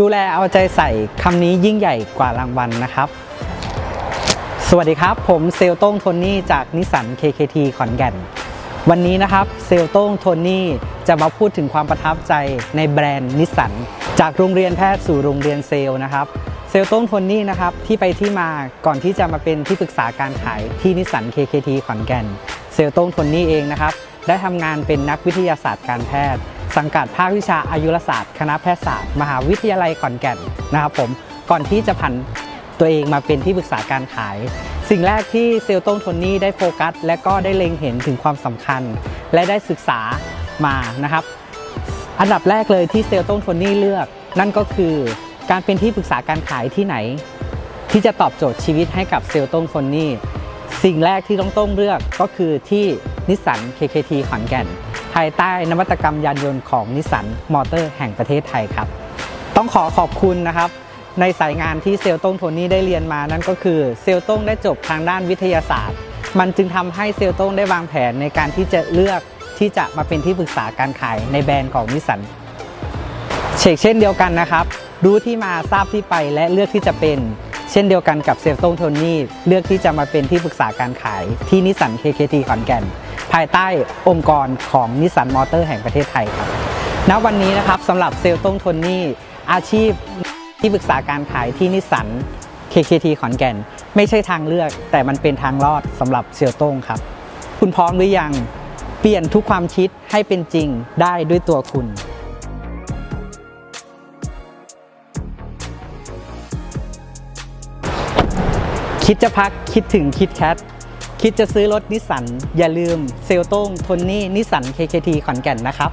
ดูแลเอาใจใส่คำนี้ยิ่งใหญ่กว่ารางวัลนะครับ สวัสดีครับ ผมเซลโต้งโทนี่จากนิสสัน KKT ขอนแก่น วันนี้นะครับเซลโต้งโทนี่จะมาพูดถึงความประทับใจในแบรนด์นิสสันจากโรงเรียนแพทย์สู่โรงเรียนเซลนะครับเซลโต้งโทนี่นะครับที่ไปที่มาก่อนที่จะมาเป็นที่ปรึกษาการขายที่นิสสัน KKT ขอนแก่น เซลโต้งโทนี่เองนะครับได้ทำงานเป็นนักวิทยาศาสตร์การแพทย์ สังกัดภาควิชาอายุรศาสตร์ คณะแพทยศาสตร์ มหาวิทยาลัยขอนแก่นนะครับผมก่อนที่จะผันตัวเองมาเป็นที่ปรึกษาการขาย สิ่งแรกที่เซลต้งโทนี่ได้โฟกัส และก็ได้เล็งเห็นถึงความสำคัญ และได้ศึกษามานะครับ อันดับแรกเลยที่เซลต้งโทนี่เลือก นั่นก็คือการเป็นที่ปรึกษาการขายที่ไหน ที่จะตอบโจทย์ชีวิตให้กับเซลต้งคนนี่สิ่งแรกที่ต้องต้งเลือกก็คือที่ นิสสัน KKT ขอนแก่น ภายใต้นวัตกรรมยานยนต์ของนิสสันมอเตอร์แห่งประเทศไทยครับ ต้องขอขอบคุณนะครับ ในสายงานที่เซลต้งโทนี่ได้เรียนมานั่นก็คือเซลต้งได้จบทางด้านวิทยาศาสตร์ มันจึงทำให้เซลต้งได้วางแผนในการที่จะเลือกที่จะมาเป็นที่ปรึกษาการขายในแบรนด์ของนิสสันเชกเช่นเดียวกันนะครับรู้ที่มาทราบที่ไปและเลือกที่จะเป็น เช่นเดียวกันกับเซลต้งโทนี่เลือกที่จะมาเป็นที่ปรึกษาการขายที่นิสสัน KKT ขอนแก่น ภายใต้องค์กรของนิสสันมอเตอร์แห่งประเทศไทยครับณวันนี้นะครับสำหรับเซลต้งโทนี่อาชีพที่ปรึกษาการขายที่นิสสัน KKT ขอนแก่น ไม่ใช่ทางเลือก แต่มันเป็นทางรอดสำหรับเซลต้งครับ คุณพร้อมหรือยังเปลี่ยนทุกความคิดให้เป็นจริงได้ด้วยตัวคุณคิดจะพักคิดถึงคิดแคท คิดจะซื้อรถนิสสันอย่าลืมเซลโต้งทนนี่นิสสัน KKT ขอนแก่นนะครับ